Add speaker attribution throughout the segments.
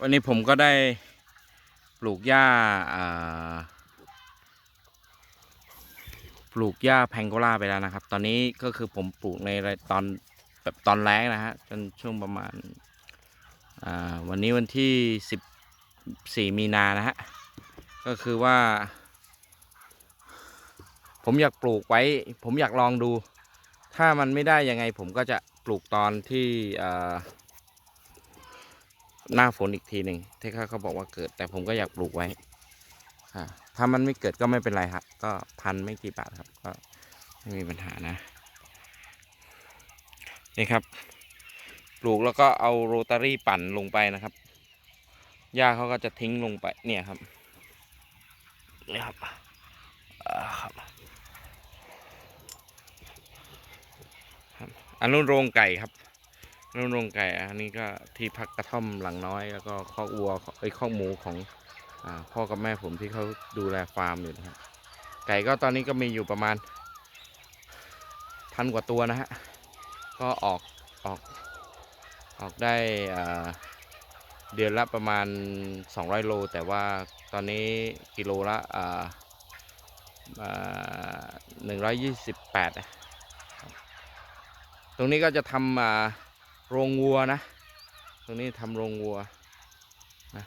Speaker 1: วันนี้ผมก็ได้ปลูกหญ้าปลูกหญ้าแพงโกล่าไปแล้วนะครับ ตอนนี้ก็คือผมปลูกในตอนแบบตอนแรกนะฮะจนช่วงประมาณาวันนี้วันที่สิบสี่มีนานะฮะ ก็คือว่า ผมอยากปลูกไว้ ผมอยากลองดู ถ้ามันไม่ได้ยังไงผมก็จะปลูกตอนที่อ่า หน้าฝนอีกทีหนึ่งที่เขาเขาบอกว่าเกิด แต่ผมก็อยากปลูกไว้อ่าถ้ามันไม่เกิดก็ไม่เป็นไรครับ ก็พันไม่กี่บาทครับ ก็ไม่มีปัญหานะ นี่ครับ ปลูกแล้วก็เอาโรตารี่ปั่นลงไปนะครับหญ้าเขาก็จะทิ้งลงไปเนี่ยครับนี่ครับอ่าครับอันนู้นโรงไก่ครับ นนู้นโรงไก่อันนี้ก็ที่พักกระท่อมหลังน้อย แล้วก็คอกวัวไอ้คอกหมูของอพ่อกับแม่ผมที่เขาดูแลฟาร์มอยู่นะครับไก่ก็ตอนนี้ก็มีอยู่ประมาณพันกว่าตัวนะฮะก็ออกออกออกได้เดือนละประมาณ 200 โล แต่ว่าตอนนี้กิโลละอ่าอ่า128นะตรงนี้ก็จะทำอ่า โรงวัวนะ ตรงนี้ทำโรงวัวนะ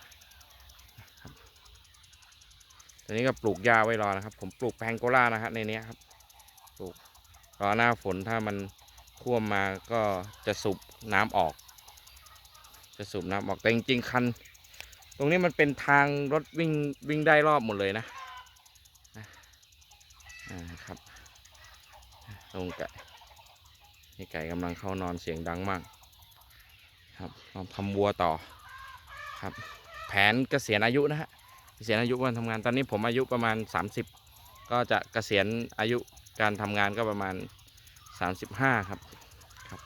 Speaker 1: ตรงนี้ก็ปลูกหญ้าไว้รอนะครับ ผมปลูกแพงโกล่านะฮะในนี้ครับ ปลูกรอหน้าฝนถ้ามันท่วมมาก็จะสูบน้ำออก จะสูบน้ำออกแต่จริงๆคัน ตรงนี้มันเป็นทางรถวิ่งวิ่งได้รอบหมดเลยนะนะครับตรงไก่นี่ไก่กำลังเข้านอนเสียงดังมาก ครับทำวัวต่อครับ แผนเกษียณอายุนะฮะเกษียณอายุวันทำงานตอนนี้ผมอายุประมาณ 30 ก็จะเกษียณอายุการทำงานก็ประมาณ 35 ครับครับ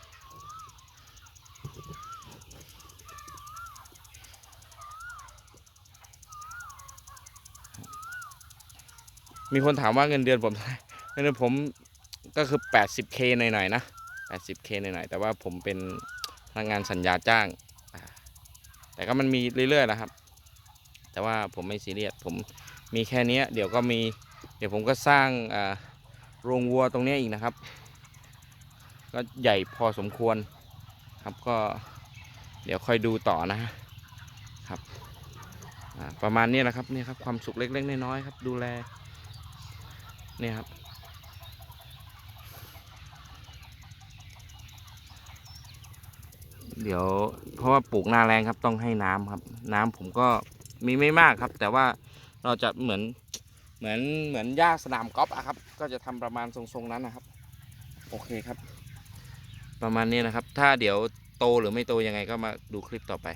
Speaker 1: มีคนถามว่าเงินเดือนผมเท่าไหร่เงินเดือนผมก็คือ 80k หน่อยๆนะ 80k หน่อยๆแต่ว่าผมเป็น พนักงานสัญญาจ้าง แต่ก็มันมีเรื่อยๆนะครับ แต่ว่าผมไม่ซีเรียสผมมีแค่นี้เดี๋ยวก็มีเดี๋ยวผมก็สร้างโรงวัวตรงนี้อีกนะครับ ก็ใหญ่พอสมควรครับก็เดี๋ยวค่อยดูต่อนะครับประมาณนี้นะครับนี่ครับความสุขเล็กๆน้อยๆครับ ดูแลนี่ครับ เดี๋ยวเพราะว่าปลูกหน้าแรงครับต้องให้น้ำครับ น้ำผมก็มีไม่มากครับ แต่ว่าเราจะเหมือนเหมือนเหมือนหญ้าสนามกอล์ฟอะครับ ก็จะทำประมาณทรงๆนั้นนะครับ โอเคครับ ประมาณนี้นะครับ ถ้าเดี๋ยวโตหรือไม่โตยังไงก็มาดูคลิปต่อไป